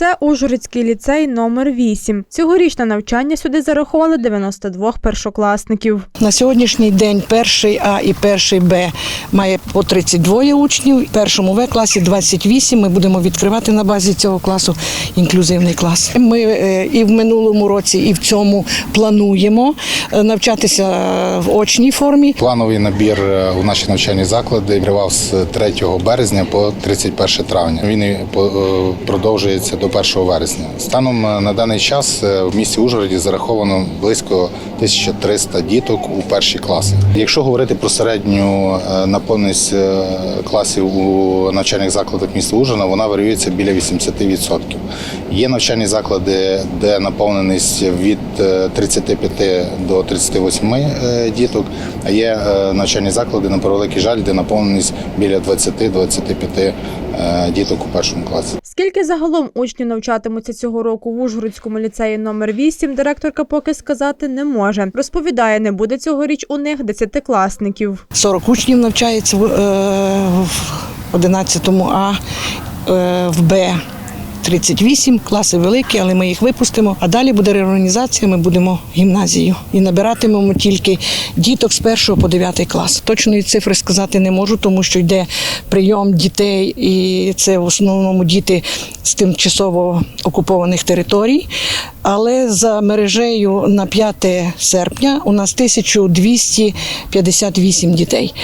Це Ужгородський ліцей номер 8. Цьогоріч на навчання сюди зарахували 92 першокласників. На сьогоднішній день перший А і перший Б має по 32 учнів. В першому В класі 28. Ми будемо відкривати на базі цього класу інклюзивний клас. Ми е, і в минулому році, і в цьому плануємо е, навчатися в очній формі. Плановий набір е, у наші навчальні заклади тривав з 3 березня по 31 травня. Він продовжується до 1 вересня. Станом е, на даний час е, в місті Ужгороді зараховано близько 1300 діток у перші класи. Якщо говорити про середню е, наповненість класів у навчальних закладах міста Ужгорода, вона варіюється біля 80%. Є навчальні заклади, де наповненість від е, 35 до 38 е, діток, а є навчальні заклади, на превеликий жаль, де наповненість біля 20-25 е, діток у першому класі. Скільки загалом учнів навчатимуться цього року в Ужгородському ліцеї номер 8, директорка поки сказати не може. Розповідає, не буде цьогоріч у них десятикласників. 40 учнів навчається в, е, 11 А, е, в Б. 38, класи великі, але ми їх випустимо. А далі буде реорганізація. Ми будемо гімназію і набиратимемо тільки діток з 1 по 9 клас. Точної цифри сказати не можу, тому що йде прийом дітей, і це в основному діти з тимчасово окупованих територій. Але за мережею на 5 серпня у нас 1258 дітей.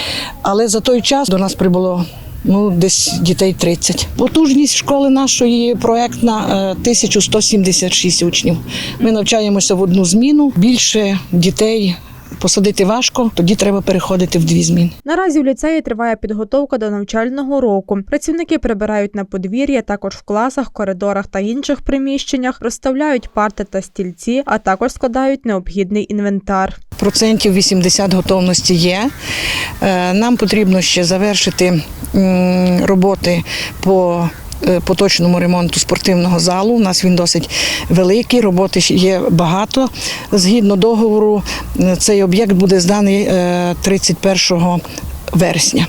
Але за той час до нас прибуло. Ну, десь дітей 30. Потужність школи нашої проектна е, 1176 учнів. Ми навчаємося в одну зміну. Більше дітей посадити важко, тоді треба переходити в дві зміни. Наразі у ліцеї триває підготовка до навчального року. Працівники прибирають на подвір'я, також в класах, коридорах та інших приміщеннях, розставляють парти та стільці, а також складають необхідний інвентар. Процентів 80 готовності є. Е, Нам потрібно ще завершити роботи по е, поточному ремонту спортивного залу. У нас він досить великий, роботи є багато. Згідно договору, е, цей об'єкт буде зданий е, 31 вересня.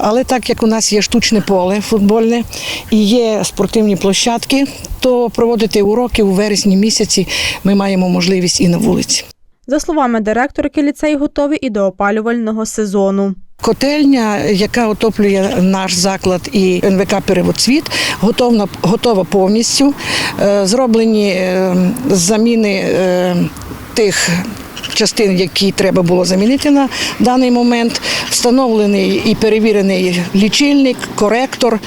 Але так як у нас є штучне поле футбольне і є спортивні площадки, то проводити уроки у вересні місяці ми маємо можливість і на вулиці. За словами директорки, ліцей готовий і до опалювального сезону. Котельня, яка отоплює наш заклад і НВК Переводцвіт, готовна, готова повністю. Е, Зроблені е, заміни е, тих. Частин, які треба було замінити на даний момент, встановлений і перевірений лічильник, коректор.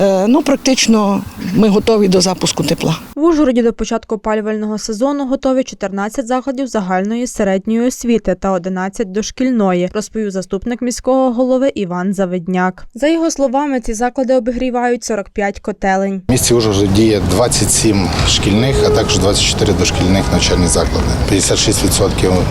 Е, Ну, практично ми готові до запуску тепла. В Ужгороді до початку опалювального сезону готові 14 закладів загальної середньої освіти та 11 дошкільної, розповів заступник міського голови Іван Завидняк. За його словами, ці заклади обігрівають 45 котелень. В місті Ужгороді діє 27 шкільних, а також 24 дошкільних навчальних заклади. 56%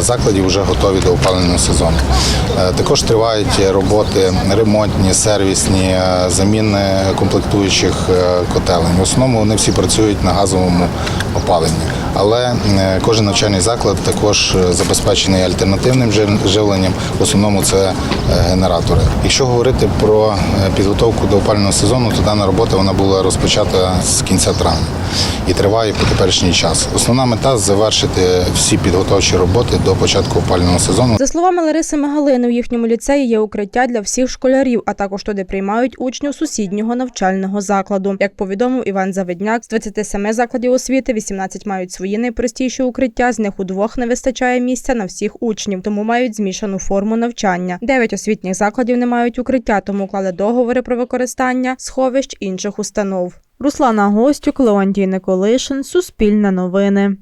закладів вже готові до опалювального сезону. Е, Також тривають роботи ремонтні, сервісні, е, заміни комплектуючих е, котелень. В основному вони всі працюють на газовому опаленні. Але е, кожен навчальний заклад також е, забезпечений альтернативним живленням. В основному це е, генератори. Якщо говорити про е, підготовку до опалювального сезону, то дана робота вона була розпочата з кінця травня і триває по теперішній час. Основна мета завершити всі підготовчі роботи до початку опалювального сезону. За словами Лариси Магалини, у їхньому ліцеї є укриття для всіх школярів, а також туди приймають учнів сусіднього навчального закладу. Як повідомив Іван Завидняк, з 27 закладів освіти 18 мають свої найпростіші укриття. З них у двох не вистачає місця на всіх учнів, тому мають змішану форму навчання. Дев'ять освітніх закладів не мають укриття, тому уклали договори про використання сховищ інших установ. Руслана Гостюк, Леонтій Николишин, Суспільне новини.